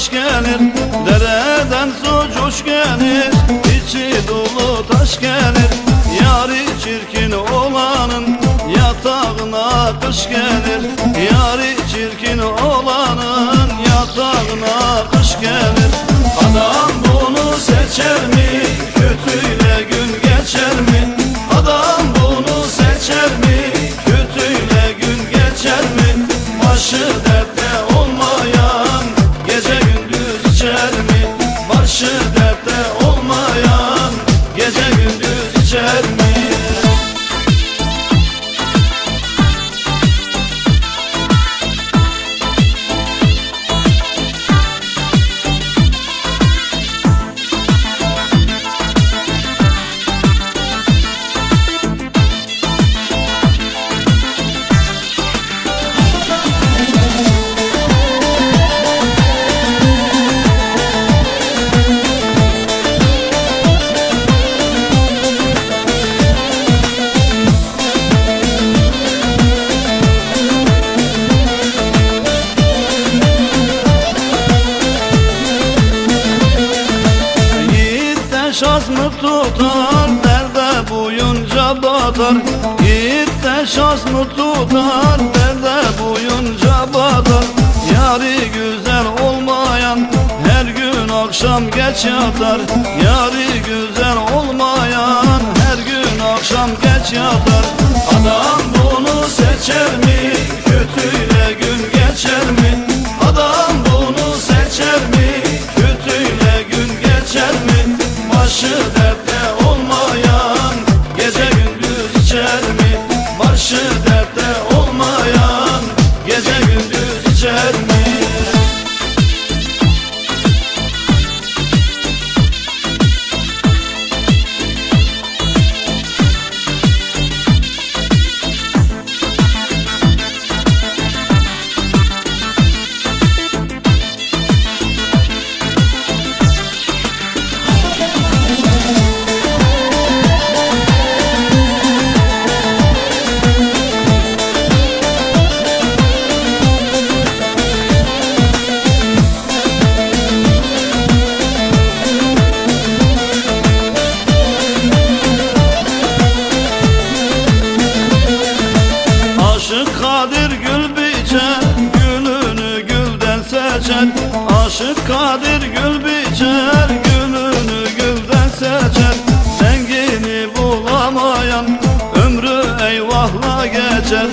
taş gelir Dereden su coş gelir içi dolu taş gelir Yari çirkin olanın yatağına kış gelir Yari çirkin olanın yatağına kış gelir Adam bunu seçer mi? Kötüyle gün geçer mi? Adam bunu seçer mi? Kötüyle gün geçer mi? Başı Mı tutar Derde boyunca batar Yiğit de şans mı tutar Derde boyunca batar Yari güzel olmayan Her gün akşam geç yatar Yari güzel olmayan Her gün akşam geç yatar Adam bunu seçer mi? Kötüyle gün geçer mi? Adam bunu seçer mi? Başı dertte olmayan Gece gündüz içer mi? Başı dertte Aşık Kadir gül biçer Gülünü gülden seçer. Dengini bulamayan Ömrü eyvahla geçer